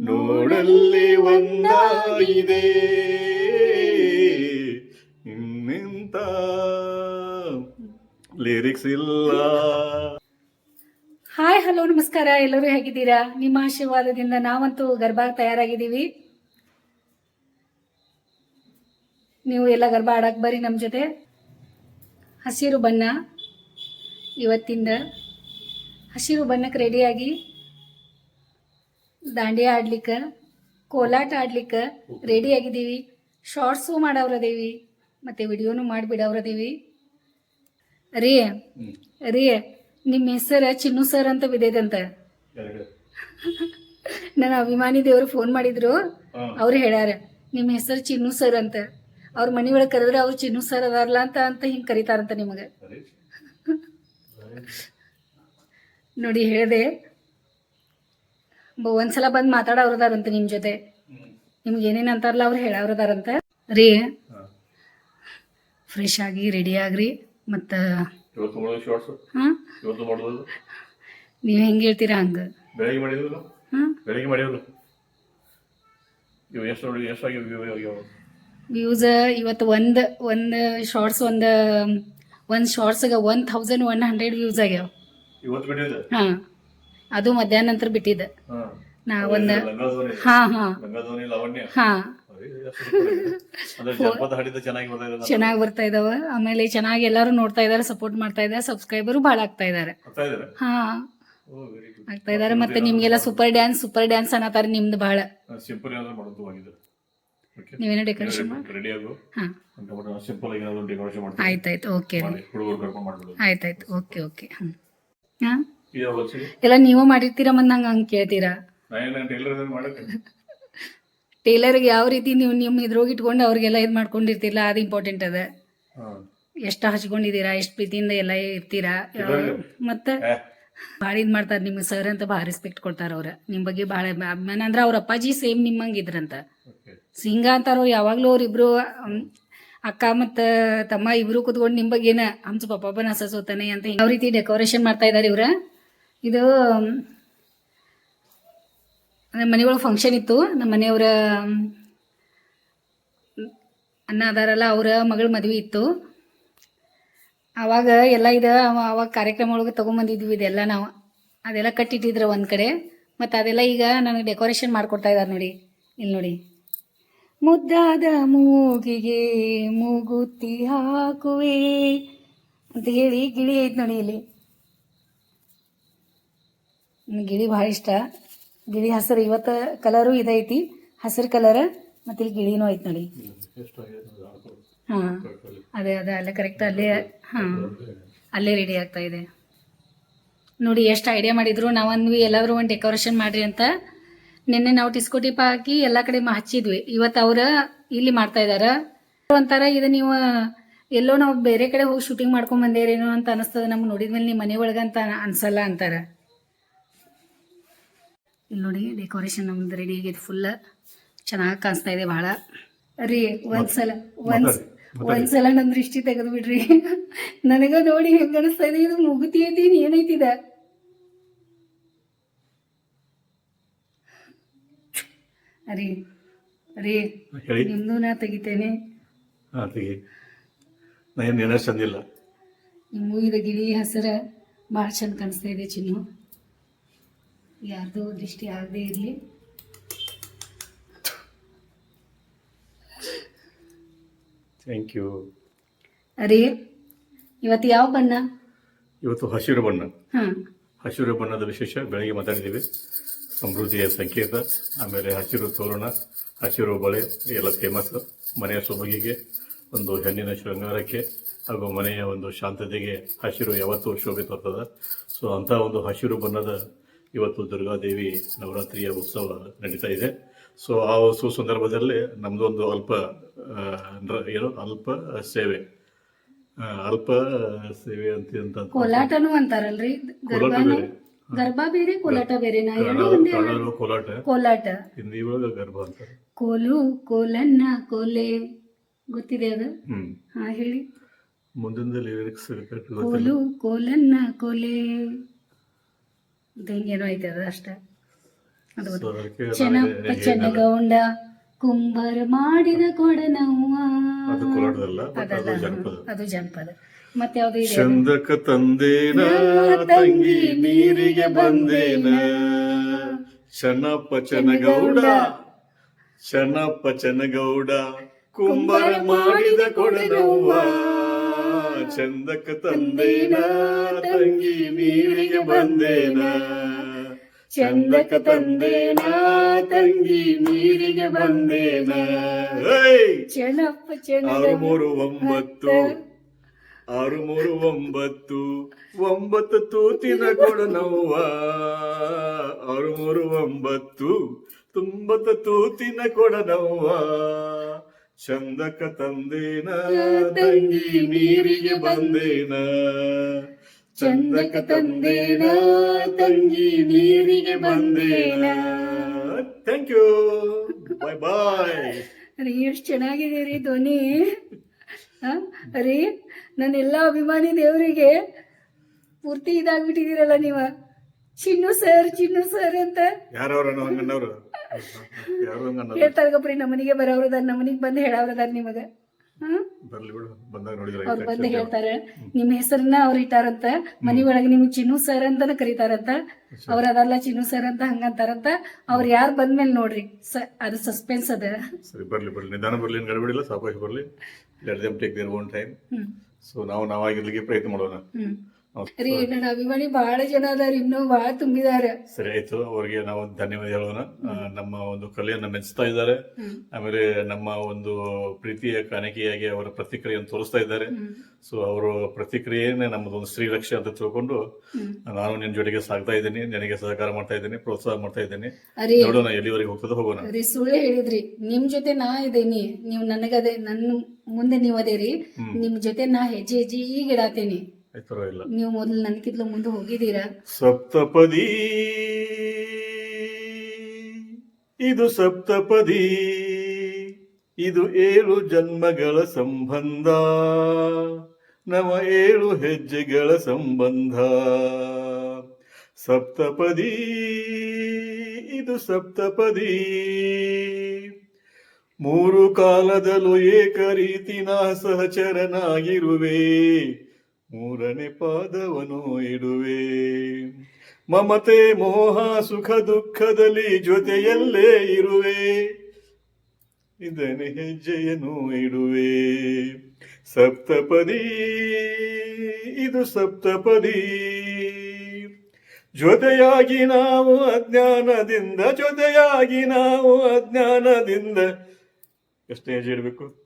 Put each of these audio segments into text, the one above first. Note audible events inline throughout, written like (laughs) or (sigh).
ನೋಡಲ್ಲಿ ಒಂದಾಗಿದೆ. ಇನ್ನಿಂತ? ಲಿರಿಕ್ಸ್ ಇಲ್ಲ. ಹಾಯ್, ಹಲೋ, ನಮಸ್ಕಾರ. ಎಲ್ಲರೂ ಹೇಗಿದ್ದೀರಾ? ನಿಮ್ಮ ಆಶೀರ್ವಾದದಿಂದ ನಾವಂತೂ ಗರ್ಭ ತಯಾರಾಗಿದ್ದೀವಿ. ನೀವು ಎಲ್ಲ ಗರ್ಭ ಆಡಕ್ಕೆ ಬರ್ರಿ ನಮ್ಮ ಜೊತೆ. ಹಸಿರು ಬಣ್ಣ ಇವತ್ತಿಂದ. ಹಸಿರು ಬಣ್ಣಕ್ಕೆ ರೆಡಿಯಾಗಿ ದಾಂಡಿಯಾ ಆಡ್ಲಿಕ್ಕೆ ಕೋಲಾಟ ಆಡ್ಲಿಕ್ಕೆ ರೆಡಿ ಆಗಿದ್ದೀವಿ. ಶಾರ್ಟ್ಸು ಮಾಡವ್ರದೇವಿ ಮತ್ತು ವಿಡಿಯೋನು ಮಾಡಿಬಿಡವ್ರದೇವಿ. ರೀ ರೀ ನಿಮ್ಮ (laughs) ಹೆಸರು ಚಿನ್ನು ಸರ್ ಅಂತ ಬಿದ್ದೈತಂತ ನನ್ನ ಅಭಿಮಾನಿ ದೇವರು ಫೋನ್ ಮಾಡಿದ್ರು. ಅವ್ರು ಹೇಳ್ಯಾರ ನಿಮ್ಮ ಹೆಸರು ಚಿನ್ನು ಸರ್ ಅಂತ. ಅವ್ರ ಮನೆ ಒಳಗೆ ಕರೆದ್ರೆ ಅವ್ರು ಚಿನ್ನು ಸರ್ ಅದಾರಲ್ಲ ಅಂತ ಅಂತ ಹಿಂಗೆ ಕರೀತಾರಂತ ನಿಮಗೆ. (laughs) ನೋಡಿ ಹೇಳಿದೆ. ಒಂದ್ಸಲ ಬಂದ್ ಮಾತಾಡೋರದಾರಂತ ನಿಮ್ ಜೊತೆ. ನಿಮ್ಗೆ ಏನೇನ್ ಅಂತಾರಲ್ಲ ಅವ್ರು ಹೇಳವ್ರದಾರಂತ. ರೀ ಫ್ರೆಶ್ ಆಗಿ ರೆಡಿ ಆಗ್ರಿ ಮತ್ತ ನೀವ್ ಹೆಂಗೆ ಹೇಳ್ತೀರಾ ಹಂಗ? ವ್ಯೂಸ್ ಇವತ್ತು ಒಂದ್ ಒಂದ್ ಶಾರ್ಟ್ಸ್ ಒಂದ್ ಒಂದ್ ಶಾರ್ಟ್ಸ್ಗೆ one thousand one hundred views ಆಗ್ಯಾವ. ಹಾಂ. ಅದು ಮಧ್ಯಾಹ್ನ ನಂತರ ಬಿಟ್ಟಿದ್ದೆ. ನಾ ಒಂದು ಹಾಂ ಹಾಂ. ಚೆನ್ನಾಗಿ ಬರ್ತಾ ಇದಾವ. ಆಮೇಲೆ ಚೆನ್ನಾಗಿ ಎಲ್ಲರೂ ನೋಡ್ತಾ ಇದ್ದಾರೆ ಸಪೋರ್ಟ್ ಮಾಡ್ತಾ ಇದಾರೆ ಸಬ್ಸ್ಕ್ರೈಬರು ಬಹಳ ಆಗ್ತಾ ಇದ್ದಾರೆ ಹಾಂ. ಆಗ್ತಾ ಇದಾರೆ. ಮತ್ತೆ ನಿಮಗೆಲ್ಲ ಸೂಪರ್ ಡ್ಯಾನ್ಸ್ ಸೂಪರ್ ಡ್ಯಾನ್ಸ್ ಅನ್ನತಾರೆ ನಿಮ್ದು ಬಹಳ ನೀವೇನೋ ಡೆಕೋರೇಷನ್ ಆಯ್ತಾಯ್ತು ಓಕೆ ಆಯ್ತಾಯ್ತು ಓಕೆ ಓಕೆ ಹಾ? ಎಲ್ಲ ನೀವು ಮಾಡಿರ್ತೀರ ಮತ್ತೆ ನಂಗೆ ಹಂಗೆ ಕೇಳ್ತೀರಾ? ನಾ ಟೇಲರ್ಗೆ ಯಾವ ರೀತಿ ನೀವು ನಿಮ್ಮ ಇದ್ರೋಗಿ ಇಟ್ಕೊಂಡು ಅವ್ರಿಗೆಲ್ಲ ಇದು ಮಾಡ್ಕೊಂಡಿರ್ತಿಲ್ಲ ಅದು ಇಂಪಾರ್ಟೆಂಟ್ ಅದ. ಎಷ್ಟ ಹಚ್ಕೊಂಡಿದ್ದೀರಾ ಎಷ್ಟು ಪ್ರೀತಿಯಿಂದ ಎಲ್ಲ ಇರ್ತೀರಾ? ಮತ್ತೆ ಭಾಳ ಇದು ಮಾಡ್ತಾರೆ ನಿಮ್ಗೆ ಸರ್ ಅಂತ ಭಾಳ ರೆಸ್ಪೆಕ್ಟ್ ಕೊಡ್ತಾರ ಅವ್ರ. ನಿಮ್ಮ ಬಗ್ಗೆ ಭಾಳ ಅಭಿಮಾನ ಅಂದ್ರೆ ಅವ್ರ ಅಪ್ಪಾಜಿ ಸೇಮ್ ನಿಮ್ಮಂಗೆ ಇದ್ರಂತ. ಓಕೆ ಸಿಂಗ ಅಂತಾರೋ ಯಾವಾಗಲೂ ಅವ್ರಿಬ್ರು ಇಬ್ರು ಅಕ್ಕ ಮತ್ತು ತಮ್ಮ ಇಬ್ರು ಕುತ್ಕೊಂಡು ನಿಮ್ಮ ಬಗ್ಗೆನ ಹಂಸ ಪಪ್ಪ ಹಸ ಸೋತಾನೆ ಅಂತ ಯಾವ ರೀತಿ ಡೆಕೋರೇಷನ್ ಮಾಡ್ತಾ ಇದಾರೆ ಇವ್ರ? ಇದು ನಮ್ಮ ಮನೆಯೊಳಗೆ ಫಂಕ್ಷನ್ ಇತ್ತು. ನಮ್ಮ ಮನೆಯವರ ಅಣ್ಣ ಅದಾರಲ್ಲ, ಅವರ ಮಗಳ ಮದುವೆ ಇತ್ತು. ಆವಾಗ ಎಲ್ಲ ಇದು ಆವಾಗ ಕಾರ್ಯಕ್ರಮ ಒಳಗೆ ತೊಗೊಂಬಂದಿದ್ವಿ ಇದೆಲ್ಲ ನಾವು. ಅದೆಲ್ಲ ಕಟ್ಟಿಟ್ಟಿದ್ರು ಒಂದು ಕಡೆ. ಮತ್ತು ಅದೆಲ್ಲ ಈಗ ನನಗೆ ಡೆಕೋರೇಷನ್ ಮಾಡಿಕೊಡ್ತಾ ಇದ್ದಾರೆ ನೋಡಿ ಇಲ್ಲಿ ನೋಡಿ. ಮುದ್ದಾದ ಮೂಗಿಗೆ ಮೂಗುತ್ತಿ ಹಾಕುವೆ ಅಂತ ಹೇಳಿ ಗಿಳಿ ಐತೆ ನೋಡಿ ಇಲ್ಲಿ. ನನಗೆ ಗಿಳಿ ಭಾಳ ಇಷ್ಟ. ಗಿಳಿ ಹಸಿರು ಇವತ್ತು ಕಲರು ಇದೈತಿ. ಹಸಿರು ಕಲರ್ ಮತ್ತು ಇಲ್ಲಿ ಗಿಳಿನೂ ಐತಿ ನೋಡಿ. ಹಾಂ. ಅದೇ ಅದೇ, ಅಲ್ಲೇ ಕರೆಕ್ಟ್ ಅಲ್ಲೇ, ಹಾಂ, ಅಲ್ಲೇ ರೆಡಿ ಆಗ್ತಾ ಇದೆ. ನೋಡಿ, ಎಷ್ಟು ಐಡಿಯಾ ಮಾಡಿದ್ರು ನಾವಂದ್ವಿ ಎಲ್ಲರೂ ಒಂದು ಡೆಕೋರೇಷನ್ ಮಾಡ್ರಿ ಅಂತ. ನಿನ್ನೆ ನಾವು ಟಿಸ್ಕೋ ಟಿಪ್ ಹಾಕಿ ಎಲ್ಲ ಕಡೆ ಹಚ್ಚಿದ್ವಿ. ಇವತ್ತು ಅವ್ರ ಇಲ್ಲಿ ಮಾಡ್ತಾ ಇದಾರ. ಒಂಥರ ಇದು ನೀವು, ಎಲ್ಲೋ ನಾವು ಬೇರೆ ಕಡೆ ಹೋಗಿ ಶೂಟಿಂಗ್ ಮಾಡ್ಕೊಂಡ್ ಬಂದೇರೇನೋ ಅಂತ ಅನಿಸ್ತದೆ. ನಮ್ಗೆ ನೋಡಿದ್ಮೇಲೆ ನಿಮ್ಮ ಮನೆ ಒಳಗಂತ ಅನ್ಸಲ್ಲ ಅಂತಾರ. ಇಲ್ಲಿ ನೋಡಿ ಡೆಕೋರೇಷನ್ ನಮ್ದು ರೆಡಿ ಆಗಿದೆ ಫುಲ್ ಚೆನ್ನಾಗಿ ಕಾಣಿಸ್ತಾ ಇದೆ ಭಾಳ ರೀ ಒಂದ್ಸಲ ಒಂದ್ ಒಂದ್ಸಲ ನನ್ನ ದೃಷ್ಟಿ ತೆಗೆದು ಬಿಡ್ರಿ. ನನಗ ನೋಡಿ ಹೆಂಗ ಅನಿಸ್ತಾ ಇದೆ ಇದು ಮುಗುತಿ ಐತಿ ಏನೈತಿದ? ಏನೈತಿ ಇದ ರೀ ರೀ ನಿಮ್ದು ನಾ ತೆಗಿತೇನೆ. ನಿಮಗೂ ಇದು ಗಿಳಿ ಹಸರ ಭಾಳ ಚಂದ ಕಾಣಿಸ್ತಾ ಇದೆ ಚಿನ್ನು. ಯಾರ್ದು ದೃಷ್ಟಿ ಆಗದೇ ಇರಲಿ. ಥ್ಯಾಂಕ್ ಯು ರೀ ಇವತ್ತು ಯಾವ ಬಣ್ಣ? ಇವತ್ತು ಹಸಿರು ಬಣ್ಣ. ಹಾಂ. ಹಸಿರು ಬಣ್ಣದ ವಿಶೇಷ ಬೆಳಗ್ಗೆ ಮಾತಾಡಿದ್ದೀವಿ. ಸಮೃದ್ಧಿಯ ಸಂಕೇತ ಆಮೇಲೆ ಹಸಿರು ತೋರಣ ಹಸಿರು ಬಳೆ ಎಲ್ಲ ಫೇಮಸ್ ಮನೆಯ ಸೊಬಗಿಗೆ ಒಂದು ಹೆಣ್ಣಿನ ಶೃಂಗಾರಕ್ಕೆ ಹಾಗೂ ಮನೆಯ ಒಂದು ಶಾಂತತೆಗೆ ಹಸಿರು ಯಾವತ್ತೂ ಶೋಭೆ ತರ್ತದೆ. ಸೊ ಅಂಥ ಒಂದು ಹಸಿರು ಬಣ್ಣದ ಇವತ್ತು ದುರ್ಗಾದೇವಿ ನವರಾತ್ರಿಯ ಉತ್ಸವ ನಡೀತಾ ಇದೆ. ಸೊ ಆ ಸುಸಂದರ್ಭದಲ್ಲಿ ನಮ್ಮದು ಒಂದು ಅಲ್ಪ ಏನು ಅಲ್ಪ ಸೇವೆ. ಅಲ್ಪ ಸೇವೆ ಅಂತ ಅಂತ ಕೋಲಾಟನು ಅಂತಾರಲ್ರಿ? ಗರ್ಭಾನು ಬೇರೆ. ಕೋಲಾಟ ಬೇರೆ. ಕೋಲಾಟ ಕೋಲಾಟ. ಕೋಲಾಟ. ಹಿಂದಿ ಒಳಗ ಗರ್ಭ ಅಂತ ಕೋಲು ಕೋಲನ್ನ ಕೋಲೆ. ಗೊತ್ತಿದೆ ಅದು? ಹಾ ಹೇಳಿ. ಮುಂದಿನ ಲಿರಿಕ್ಸ್ ಕೋಲು ಕೋಲನ್ನ ಕೋಲೆ. ಹಿಂಗೇನೋ ಐತದ ಅಷ್ಟೇ. ಚೆನ್ನಪ್ಪ ಚೆನ್ನಗೌಂಡ ಕುಂಬಾರ ಮಾಡಿದ ಕೊಡನವ್ವ. ಅದು ಕೋಲಾಟದಲ್ಲ ಅದು ಅದಲ್ಲ ಅದು ಜನಪದ ಮತ್ತೆ ಯಾವ್ದು ಇದೆ? ಚಂದಕ ತಂದೇನ ತಂಗಿ ನೀರಿಗೆ ಬಂದೇನ. ಚೆನ್ನಪ್ಪ ಚನಗೌಡ ಚೆನ್ನಪ್ಪ ಚನಗೌಡ ಕುಂಬಾರ ಮಾಡಿದ ಕೊಡನವ್ವ. ಚಂದಕ ತಂದೇನ ತಂಗಿ ನೀರಿಗೆ ಬಂದೇನ. ಚಂದಕ ತಂದೇನ ತಂಗಿ ನೀರಿಗೆ ಬಂದೇನ! ಚೆನ್ನಪ್ಪ ಆರು ಮೂರು ಒಂಬತ್ತು. ಆರು ಮೂರು ಒಂಬತ್ತು. ಒಂಬತ್ತು ತೂತಿನ ಕೊಡನವ್ವ. ಆರು ಮೂರು ಒಂಬತ್ತು. ತುಂಬತ್ತ ತೂತಿನ ಕೊಡನವ್ವ. ಚಂದಕ ತಂದೇನ ತಂಗಿ ನೀರಿಗೆ ಬಂದೇನ. ಚಂದಕ ತಂದೇನ ತಂಗಿ ನೀರಿಗೆ ಬಂದೇನ. ಥ್ಯಾಂಕ್ ಯು ಬಾಯ್ ಬಾಯ್ ರೀ ಎಷ್ಟು ಚೆನ್ನಾಗಿದೆ ರೀ ಧ್ವನಿ. ಆ? ರೀ ನನ್ನ ಎಲ್ಲ ಅಭಿಮಾನಿ ದೇವರಿಗೆ ಪೂರ್ತಿ ಇದಾಗ್ಬಿಟ್ಟಿದ್ದೀರಲ್ಲ ನೀವ. ಚಿನ್ನು ಸರ್ ಚಿನ್ನು ಸರ್ ಅಂತ. ಯಾರವ್ರ ಹೇಳ್ತಾರ ಗಪ್ರಿ ನಮ್ಮ ಮನೆಗೆ ಅದಾರ ನಮ್ಮ ಮನೆಗೆ ಬಂದು ಹೇಳವ್ರದಾರ ನಿಮಗ. ಅವ್ರು ಬಂದು ಹೇಳ್ತಾರ. ನಿಮ್ಮ ಹೆಸರನ್ನ ಅವ್ರು ಇಟ್ಟಾರಂತ ಮನಿ ಒಳಗೆ ನಿಮ್ಗೆ ಚಿನ್ನು ಸರ್ ಅಂತಾನೆ ಕರೀತಾರಂತ. ಅವ್ರ ಅದಲ್ಲ ಚಿನ್ನು ಸರ್ ಅಂತ ಹಂಗಂತಾರಂತ ಅವ್ರು ಯಾರು ಬಂದ್ಮೇಲೆ ನೋಡ್ರಿ ಅದು ಸಸ್ಪೆನ್ಸ್ ಅದ. ಸರಿ ಬರ್ಲಿ ಬರ್ಲಿ. ನಿಧಾನ ಬರ್ಲಿ ಏನು ಗಡಬಿಡಿಲ್ಲ ಸಾವಕಾಶ ಬರ್ಲಿ. Let them take their own time so ನಾವು ನಾವಾಗಿರ್ಲಿಕ್ಕೆ ಪ್ರಯತ್ನ ಮಾಡೋಣ. ರೀ ನನ್ನ ಅಭಿಮಾನಿ ಬಹಳ ಜನ ಅದಾರ ಇನ್ನೂ ಬಹಳ ತುಂಬಿದಾರ ಸರಿ ಆಯ್ತು. ಅವ್ರಿಗೆ ನಾವು ಧನ್ಯವಾದ ಹೇಳೋಣ. ನಮ್ಮ ಒಂದು ಕಲೆಯನ್ನ ಮೆಚ್ಚುತ್ತಾ ಇದ್ದಾರೆ. ಆಮೇಲೆ ನಮ್ಮ ಒಂದು ಪ್ರೀತಿಯ ಕಾಣಿಕೆಯಾಗಿ ಅವರ ಪ್ರತಿಕ್ರಿಯೆಯನ್ನು ತೋರಿಸ್ತಾ ಇದ್ದಾರೆ. ಸೊ ಅವರ ಪ್ರತಿಕ್ರಿಯೆನೇ ನಮ್ಮದೊಂದು ಶ್ರೀರಕ್ಷೆ ಅಂತ ತಿಳ್ಕೊಂಡು ನಾನು ನಿನ್ನ ಜೊತೆಗೆ ಸಾಗ್ತಾ ಇದ್ದೀನಿ ನಿನಗೆ ಸಹಕಾರ ಮಾಡ್ತಾ ಇದ್ದೀನಿ ಪ್ರೋತ್ಸಾಹ ಮಾಡ್ತಾ ಇದ್ದೀನಿ. ನೋಡೋಣ ಎಲ್ಲಿವರೆಗೆ ಹೋಗ್ತದೆ ಹೋಗೋಣ. ರೀ ಸುಳ್ಳು ಹೇಳಿದ್ರಿ. ನಿಮ್ ಜೊತೆ ನಾ ಇದೇನಿ ನೀವು ನನಗದೇ ನನ್ನ ಮುಂದೆ ನೀವು ಅದೇರಿ. ನಿಮ್ ಜೊತೆ ನಾ ಹೆಜ್ಜೆ ಹೆಜ್ಜೆ ಈಗ ಇಡಾತೇನಿ ನೀವು ಮೊದಲು ನನಗಿದ್ಲು ಮುಂದೆ ಹೋಗಿದ್ದೀರಾ? ಸಪ್ತಪದಿ. ಇದು ಸಪ್ತಪದಿ. ಇದು ಏಳು ಜನ್ಮಗಳ ಸಂಬಂಧ. ನವ ಏಳು ಹೆಜ್ಜೆಗಳ ಸಂಬಂಧ. ಸಪ್ತಪದಿ. ಇದು ಸಪ್ತಪದಿ. ಮೂರು ಕಾಲದಲ್ಲೂ ಏಕ ರೀತಿನ ಸಹಚರನಾಗಿರುವೆ. ಮೂರನೇ ಪಾದವನು ಇಡುವೆ. ಮಮತೆ, ಮೋಹ, ಸುಖ, ದುಃಖದಲ್ಲಿ ಜೊತೆಯಲ್ಲೇ ಇರುವೆ. ಇದನೆ ಹೆಜ್ಜೆಯನ್ನು ಇಡುವೆ. ಸಪ್ತಪದಿ, ಇದು ಸಪ್ತಪದಿ. ಜೊತೆಯಾಗಿ ನಾವು ಅಜ್ಞಾನದಿಂದ, ಜೊತೆಯಾಗಿ ನಾವು ಅಜ್ಞಾನದಿಂದ. ಎಷ್ಟು ಹೆಜ್ಜೆ ಇಡಬೇಕು?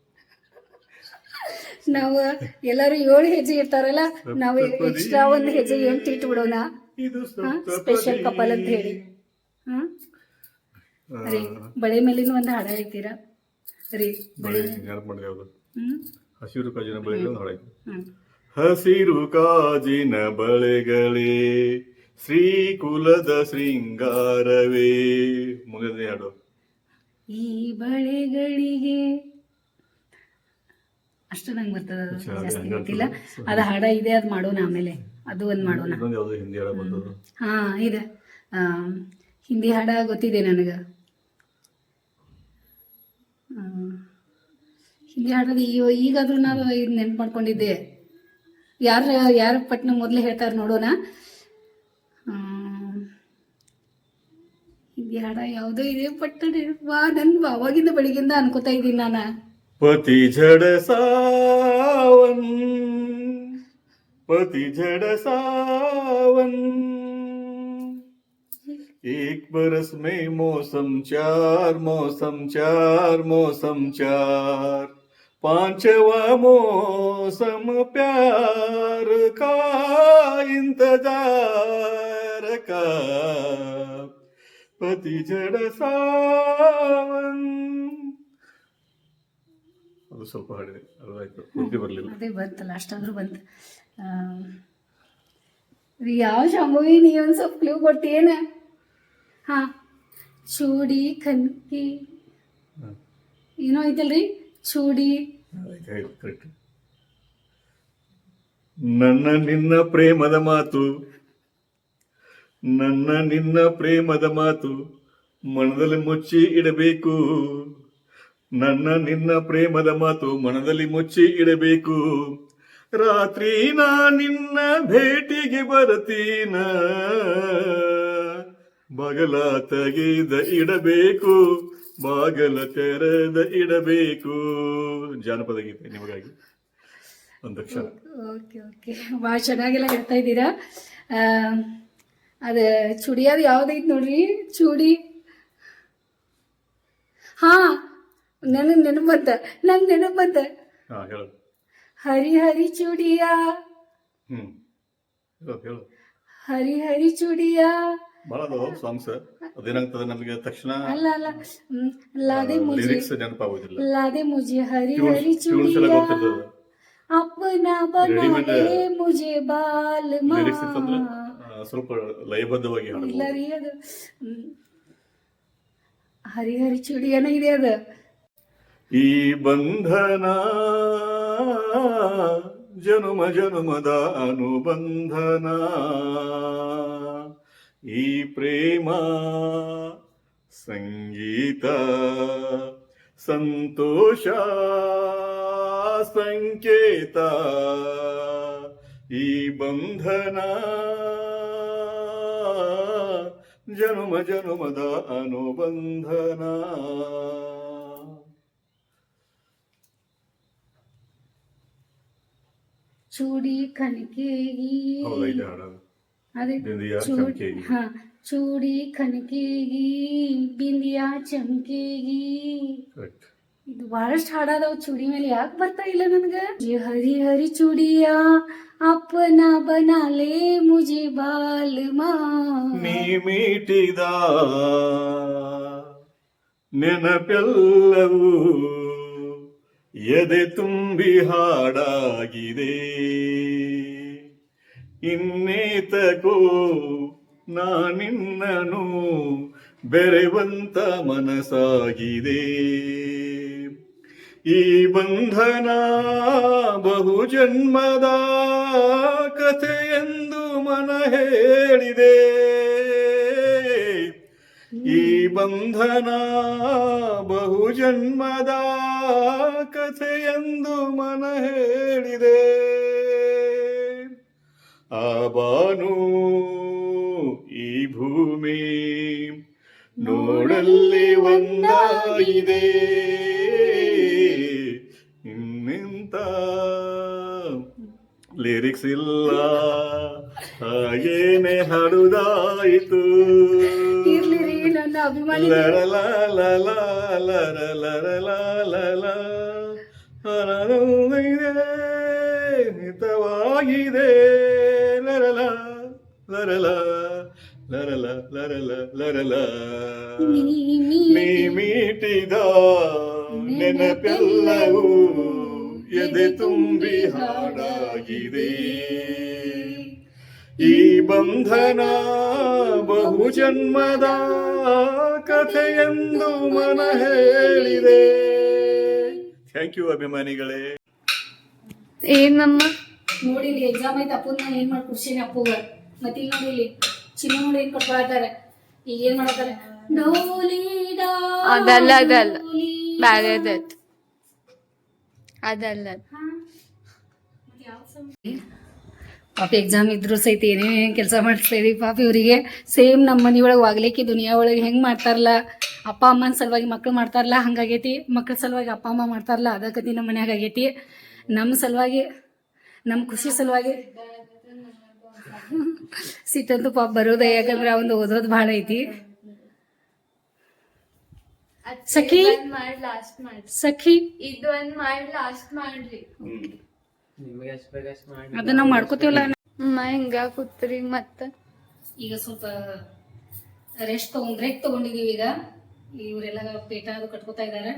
ನಾವು ಎಲ್ಲರೂ ಏಳು ಹೆಜ್ಜೆ ಇರ್ತಾರಲ್ಲ ನಾವು ಎಕ್ಸ್ಟ್ರಾ ಒಂದು ಹೆಜ್ಜೆ ಎಂಟು ಇಟ್ಬಿಡೋಣ ಇದು ಸ್ಪೆಷಲ್ ಕಪಲ್ ಅಂತ ಹೇಳಿ. ಹ್ಮ್ ರೀ ಬಳೆ ಮೇಲಿನ ಒಂದು ಹಾಡ ಹೇಳ್ತೀರಾ? ರೀ ಬಳೆ ಹ್ಮ್? ಹಸಿರು ಕಾಜಿನ ಬಳೆಗಳು ಹಸಿರು ಕಾಜಿನ ಬಳೆಗಳೇ ಶ್ರೀ ಕುಲದ ಶೃಂಗಾರವೇ. ಮುಂದೆ ಹಾಡು ಈ ಬಳೆಗಳಿಗೆ ಅಷ್ಟು ನಂಗೆ ಬರ್ತದ ಜಾಸ್ತಿ ಗೊತ್ತಿಲ್ಲ. ಅದು ಹಾಡ ಇದೆ ಅದು ಮಾಡೋಣ ಆಮೇಲೆ. ಅದು ಒಂದು ಮಾಡೋಣ. ಹಾ ಇದೆ. ಹಿಂದಿ ಹಾಡ ಗೊತ್ತಿದೆ ನನಗೆ. ಹಿಂದಿ ಹಾಡೋದು ಈಗ ಈಗಾದ್ರೂ ನಾನು ಇದು ನೆನ್ಪು ಮಾಡ್ಕೊಂಡಿದ್ದೆ. ಯಾರು ಯಾರು ಪಟ್ನ ಮೊದಲೇ ಹೇಳ್ತಾರೆ ನೋಡೋಣ. ಹಿಂದಿ ಹಾಡ ಯಾವುದೋ ಇದೆ ಪಟ್ಟಣ ವಾ ನನ್ ಅವಾಗಿಂದ ಬೆಳಿಗ್ಗೆಯಿಂದ ಅನ್ಕೋತಾ ಇದ್ದೀನಿ ನಾನು. पति झड़ सावन, पति झड़ सावन। एक बरस में मौसम चार मौसम चार मौसम चार। पांचवा मौसम प्यार का इंतज़ार का। पति झड़ सावन ಅದು ಸ್ವಲ್ಪ ಹಾಡಿದೆ ಅದು ಆಯ್ತು ಪೂರ್ತಿ ಬರಲಿಲ್ಲ. ಅದೇ ಬಂತಲ್ಲ ಅಷ್ಟಾದ್ರೂ ಬಂತು. ಆ, ಯಾವ ಶಾಂಭವಿ ನೀ ಒಂದು ಸ್ವಲ್ಪ ಕ್ಲೂ ಕೊಟ್ಟೇನ ಹಾ. ಚೂಡಿ ಕನ್ಕಿ. ಏನೋ ಐತಲ್ರಿ? ಚೂಡಿ. ಕರೆಕ್ಟ್ ನನ್ನ ನಿನ್ನ ಪ್ರೇಮದ ಮಾತು ನನ್ನ ನಿನ್ನ ಪ್ರೇಮದ ಮಾತು ಮನದಲ್ಲಿ ಮುಚ್ಚಿ ಇಡಬೇಕು. ನನ್ನ ನಿನ್ನ ಪ್ರೇಮದ ಮಾತು ಮನದಲ್ಲಿ ಮುಚ್ಚಿ ಇಡಬೇಕು. ರಾತ್ರಿ ನಾ ನಿನ್ನ ಭೇಟಿಗೆ ಬರತೀನ? ಬಗಲ ತೆಗೆದ ಇಡಬೇಕು, ಬಾಗಲ ತೆರೆದ ಇಡಬೇಕು. ಜಾನಪದ ಗೀತೆ ನಿಮಗಾಗಿ. ಒಂದು ಕ್ಷಣ. Okay okay. ಭಾಳ ಚೆನ್ನಾಗೆಲ್ಲ ಹೇಳ್ತಾ ಇದ್ದೀರಾ? ಅದ ಚುಡಿಯಾದ ಚೂಡಿ ಅದು ಯಾವ್ದೈತೆ ನೋಡ್ರಿ? ಚೂಡಿ. ಹಾ ನನಗೆ ನೆನಪು ಬಂತ ನಂಗೆ ನೆನಪು ಬಂತ ಹಾ ಹೇಳು ಹರಿ ಹರಿ ಚೂಡಿಯ ಹ್ಮ್ ಹೇಳು ಹೇಳು ಹರಿ ಹರಿ ಚೂಡಿಯ ಬಹಳ ಅದಾವ ಸಾಂಗ್ಸ್ ಅದೇನಾಗ್ತದೆ ನಮಗೆ ತಕ್ಷಣ ಅಲ್ಲ ಅಲ್ಲ ಹ್ಮ್, ಲಾದೆ ಮುಜೆ ಲಿರಿಕ್ಸ್ ನೆನಪಾಗೋದಿಲ್ಲ लादे मुझे हरी Tunes- हरी tunes ಎಲ್ಲ चूड़िया ಗೊತ್ತಿರ್ತದೆ अपना बना Readymade दे मुझे बाल ಲಿರಿಕ್ಸ್ ಇತ್ತಂದ್ರೆ ಆ, ಸ್ವಲ್ಪ ಲಯಬದ್ಧವಾಗಿ ಇಲ್ಲ ಹಾಡಬಹುದು ರೀ ಅದು ಹ್ಮ್. ಹರಿ ಹರಿ ಚೂಡಿಯನ ಇದೆ ಅದು ಈ ಬಂಧನ ಜನುಮ ಜನುಮದ ಅನುಬಂಧನ, ಈ ಪ್ರೇಮ ಸಂಗೀತ ಸಂತೋಷ ಸಂಕೇತ, ಈ ಬಂಧನ ಜನುಮ ಜನುಮದ ಅನುಬಂಧನ. ಚೂಡಿ ಕನಕೆಗಿ ಹೌದಾ ಇದೆ ಹಾಡೋದು ಅದೇ ಬಿಂದಿಯ ಚೂಡಿ ಚಮಕೇಗಿ. ಹಾ ಚೂಡಿ ಕನಕೆಗಿ ಬಿಂದಿಯ ಚಮಕೆಗಿ Correct. ಇದು ಬಹಳಷ್ಟು ಹಾಡಾದವ್ ಚೂಡಿ ಮೇಲೆ ಯಾಕೆ ಬರ್ತಾ ಇಲ್ಲ ನನಗ ये हरी हरी चूड़िया अपना बना ले मुझे बाल ನೀ ಮೀಟಿದ ನೆನಪೆಲ್ಲವೂ ಎದೆ ತುಂಬಿ ಹಾಡಾಗಿದೆ. ಇನ್ನೇತಕೋ ನಾನಿನ್ನನು ಬೆರೆವಂತ ಮನಸ್ಸಾಗಿದೆ. ಈ ಬಂಧನ ಬಹು ಜನ್ಮದ ಕಥೆ ಎಂದು ಮನ ಹೇಳಿದೆ. ಈ ಬಂಧನ ಬಹು ಜನ್ಮದ ಕಥೆಯೆಂದು ಮನ ಹೇಳಿದೆ. ಆ ಬಾನು ಈ ಭೂಮಿ ನೋಡಲ್ಲಿ ಒಂದಾಗಿದೆ. ಇನ್ನಿಂತ? ಲಿರಿಕ್ಸ್ ಇಲ್ಲ. ಹಾಗೇನೆ ಹಾಡುದಾಯಿತು ಅಭಿಮಾನಿ ಹಿತವಾಗಿದೆ ಲರಲ ಲರಲ ಲರಲ ಲರಲ ಲರಲ ನೀ ಮೀಟಿದ ನೆನಪೆಲ್ಲವೂ ಎದೆ ತುಂಬಿ ಹಾಡಾಗಿದೆ ಈ ಬಂಧನ ಬಹು ಜನ್ಮದ ಕಥೆಯೆಂದು ಮನ ಹೇಳಿದೆ. ಥ್ಯಾಂಕ್ ಯು ಅಭಿಮಾನಿಗಳೇ. ಏನಮ್ಮ? ನೋಡಿ ಇಲ್ಲಿ ಎಕ್ಸಾಮ್ ಐತೆ ಅಪ್ಪನ ನಾನು ಏನ್ ಮಾಡಿ ಕುರ್ಸಿನಿ ಅಪ್ಪಗ? ಮತ್ತೆ ಇಲ್ಲಿ ನೋಡಿ ಇಲ್ಲಿ ಚಿನ್ನ ನೋಡಿ ಏನ್ ಕೊಟ್ಕೊಳತಾರೆ ಈಗ ಏನ್ ಮಾಡ್ತಾರೆ? ಅದಲ್ಲ ಅದಲ್ಲ. ಬ್ಯಾರೆದತ್ ಅದಲ್ಲ. ಪಾಪಿ ಎಕ್ಸಾಮ್ ಇದ್ರೂ ಸಹಿತ ಏನೇನು ಕೆಲಸ ಮಾಡಿಸ್ತಾ ಇದೀವಿ ಪಾಪಿ ಇವರಿಗೆ ಸೇಮ್ ನಮ್ಮ ಮನೆಯೊಳಗೆ ವಾಗ್ಲಿಕ್ಕೆ ದುನಿಯಾ ಒಳಗೆ ಹೆಂಗೆ ಮಾಡ್ತಾರಲ್ಲ ಅಪ್ಪ ಅಮ್ಮನ ಸಲುವಾಗಿ ಮಕ್ಳು ಮಾಡ್ತಾರಲ್ಲ ಹಂಗಾಗೈತಿ. ಮಕ್ಳ ಸಲುವಾಗಿ ಅಪ್ಪ ಅಮ್ಮ ಮಾಡ್ತಾರಲ್ಲ ಅದಕ್ಕತಿ ನಮ್ಮ ಮನ್ಯಾಗ ಆಗೈತಿ. ನಮ್ಮ ಸಲುವಾಗಿ ನಮ್ಮ ಖುಷಿ ಸಲುವಾಗಿ (laughs) ಸಿಟ್ಟಂತೂ ಪಾಪ ಬರೋದೇ ಯಾಕಂದ್ರೆ ಅವಂದು ಓದೋದು ಭಾಳ ಐತಿ. ಸಖಿ? ಸಖಿ? ಇದು ಒಂದ್ ಮಾಡಿ ಲಾಸ್ಟ್ ಮಾಡ್ಲಿ ಅದನ್ನ ನಾವು ಮಾಡ್ಕೋತೀವಲ್ಲ ಅಮ್ಮ ಹಿಂಗ ಕೂತ್ರಿ ಮತ್ತ. ಈಗ ಸ್ವಲ್ಪ ರೆಸ್ಟ್ ತಗೊಂಡ್ ಬ್ರೇಕ್ ತಗೊಂಡಿದೀವಿ ಈಗ. ಇವರೆಲ್ಲ ಪೇಟ ಅದು ಕಟ್ಕೋತಾ ಇದ್ದಾರೆ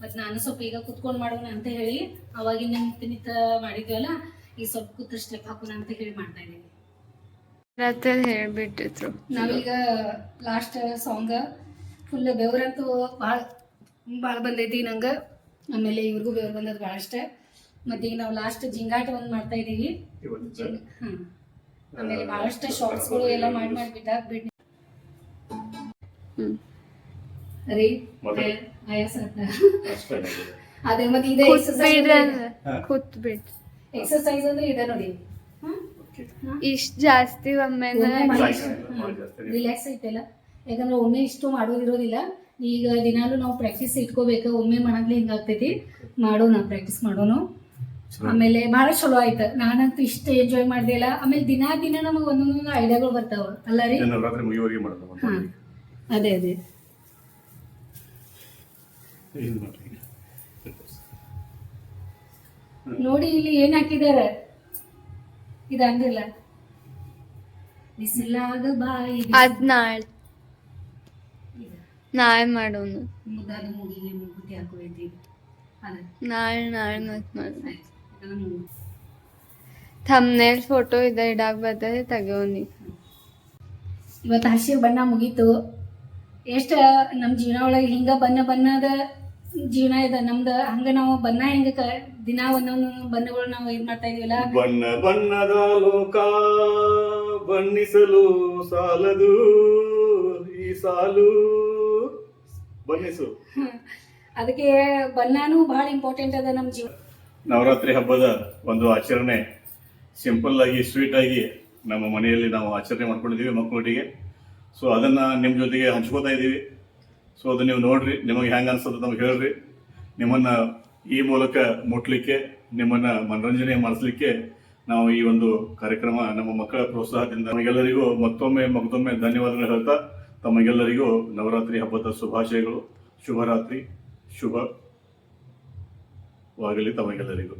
ಮತ್ ನಾನು ಸ್ವಲ್ಪ ಈಗ ಕುತ್ಕೊಂಡು ಮಾಡೋಣ ಅಂತ ಹೇಳಿ ಅವಾಗಿನ ನಿಂತ ಮಾಡಿದ್ವಲ್ಲ ಈಗ ಸ್ವಲ್ಪ ಕೂತ್ರ ಸ್ಟೆಪ್ ಹಾಕೋಣ ಅಂತ ಹೇಳಿ ಮಾಡ್ತಾ ಇದೀವಿ. ರಾತ್ರಿ ಹೇಳ್ಬಿಟ್ಟಿದ್ರು. ನಾವೀಗ ಲಾಸ್ಟ್ ಸಾಂಗ್ ಫುಲ್ ಬೆವರಂತೂ ಭಾಳ ಭಾಳ ಬಂದೈತಿ ನಂಗ. ಆಮೇಲೆ ಇವ್ರಿಗೂ ಬೆವ್ರು ಬಂದದ್ದು ಭಾಳಷ್ಟೇ ಮತ್ತು ಈಗ ನಾವು ಲಾಸ್ಟ್ ಜಿಂಗಾಟ ಒಂದು ಮಾಡ್ತಾ ಇದೀವಿ ಆಮೇಲೆ ಬಹಳಷ್ಟು ಆಮೇಲೆ ಗಳು ಎಲ್ಲ ಮಾಡಿ ಮಾಡಿ ಬಿಟ್ಟಾಗ ಬಿಟ್ಟು ಹ್ಮ್. ರೀ. ಆಯಾಸ ಅದೇ ಮತ್ತೆ ಇದೆ ಕೂತ್ ಎಕ್ಸರ್ಸೈಸ್ ಬಿಡ್ರಿ ಅಂದ್ರೆ ಕೂತ್ ಬಿಡ್ರಿ ಎಕ್ಸರ್ಸೈಜ್ ಅಂದ್ರೆ ಇದೆ ನೋಡಿ. ಇಷ್ಟ ಜಾಸ್ತಿ ಒಮ್ಮೆ ರಿಲ್ಯಾಕ್ಸ್ ಐತೆಲ್ಲ ಯಾಕಂದ್ರೆ ಒಮ್ಮೆ ಇಷ್ಟು ಮಾಡೋದಿರೋದಿಲ್ಲ. ಈಗ ದಿನಾಲು ನಾವು ಪ್ರಾಕ್ಟೀಸ್ ಇಟ್ಕೋಬೇಕು. ಒಮ್ಮೆ ಮಾಡಂಗ್ಲಿ ಹಿಂಗಾಗ್ತೈತಿ. ಮಾಡೋಣ ಪ್ರಾಕ್ಟೀಸ್ ಮಾಡೋಣ. ಆಮೇಲೆ ಬಹಳ ಚಲೋ ಆಯ್ತು. ನಾನಂತೂ ಇಷ್ಟ ಎಂಜಾಯ್ ಮಾಡ್ದಿಲ್ಲ ಆಮೇಲೆ ದಿನಾ ದಿನ ನಮಗೆ ಒಂದೊಂದೊಂದು ಐಡಿಯಾಗಳು ಬರ್ತಾವ. ಅಲ್ಲ ರೀ? ನವರಾತ್ರಿ ಮುಗಿಯುವವರೆಗೆ ಮಾಡ್ತಾರೆ ಅದೇ ಅದೇ. ನೋಡಿ ಇಲ್ಲಿ ಏನ್ ಹಾಕಿದಾರೆ? ಇದಂಗಿಲ್ಲ ಅಂದಿಲ್ಲ ಬಿಸಿಲಾಗ ಬಾಯಿ ಅದ್ ನಾಳೆ. ನಾಳೆ ಮಾಡೋಣ ಮುದ್ದಾದ ಮುಗಿಗೆ ಮುಗುತಿ ಹಾಕೋಯ್ತಿ. ಅದ. ನಾಳೆ ನಾಳೆ ಮತ್ತೆ ಮುಗು. ಥಂಬ್ನೇಲ್ ಫೋಟೋ ಇದೆ ಇಡಾಕ್ ಬರ್ತದೆ ತೆಗೋನಿ ಇವತ್ತು ಹಸಿರು ಬಣ್ಣ ಮುಗೀತು. ಎಷ್ಟ ನಮ್ಮ ಜೀವನ ಒಳಗೆ ಹಿಂಗ ಬಣ್ಣ ಬಣ್ಣದ ಜೀವನ ಇದೆ ನಮ್ದು ಹಂಗ ನಾವು ಬಣ್ಣ ಹೆಂಗ ಕ ದಿನ ಒಂದೊಂದು ಬಣ್ಣಗಳು ನಾವು ಇದು ಮಾಡ್ತಾ ಇದೀವಲ್ಲ? ಬಣ್ಣ ಬಣ್ಣದ ಲೋಕ ಬಣ್ಣಿಸಲು ಸಾಲದು ಈ ಸಾಲು. ಬಣ್ಣಿಸು ಅದಕ್ಕೆ ಬಣ್ಣನೂ ಬಹಳ ಇಂಪಾರ್ಟೆಂಟ್ ಅದ ನಮ್ಮ ಜೀವ ನವರಾತ್ರಿ ಹಬ್ಬದ ಒಂದು ಆಚರಣೆ ಸಿಂಪಲ್ ಆಗಿ, ಸ್ವೀಟ್ ಆಗಿ ನಮ್ಮ ಮನೆಯಲ್ಲಿ ನಾವು ಆಚರಣೆ ಮಾಡ್ಕೊಂಡಿದ್ದೀವಿ ಮಕ್ಕಳೊಟ್ಟಿಗೆ. ಸೊ ಅದನ್ನ ನಿಮ್ಮ ಜೊತೆಗೆ ಹಂಚ್ಕೋತಾ ಇದ್ದೀವಿ. ಸೊ ಅದನ್ನ ನೀವು ನೋಡ್ರಿ, ನಿಮಗೆ ಹೆಂಗೆ ಅನ್ಸುತ್ತೆ ನಮ್ಗೆ ಹೇಳ್ರಿ. ನಿಮ್ಮನ್ನ ಈ ಮೂಲಕ ಮುಟ್ಲಿಕ್ಕೆ, ನಿಮ್ಮನ್ನ ಮನರಂಜನೆ ಮಾಡಿಸ್ಲಿಕ್ಕೆ ನಾವು ಈ ಒಂದು ಕಾರ್ಯಕ್ರಮ ನಮ್ಮ ಮಕ್ಕಳ ಪ್ರೋತ್ಸಾಹದಿಂದ ನಮಗೆಲ್ಲರಿಗೂ ಮತ್ತೊಮ್ಮೆ ಮತ್ತೊಮ್ಮೆ ಧನ್ಯವಾದಗಳು ಹೇಳ್ತಾ, ತಮಗೆಲ್ಲರಿಗೂ ನವರಾತ್ರಿ ಹಬ್ಬದ ಶುಭಾಶಯಗಳು. ಶುಭರಾತ್ರಿ. ಶುಭವಾಗಲಿ ತಮಗೆಲ್ಲರಿಗೂ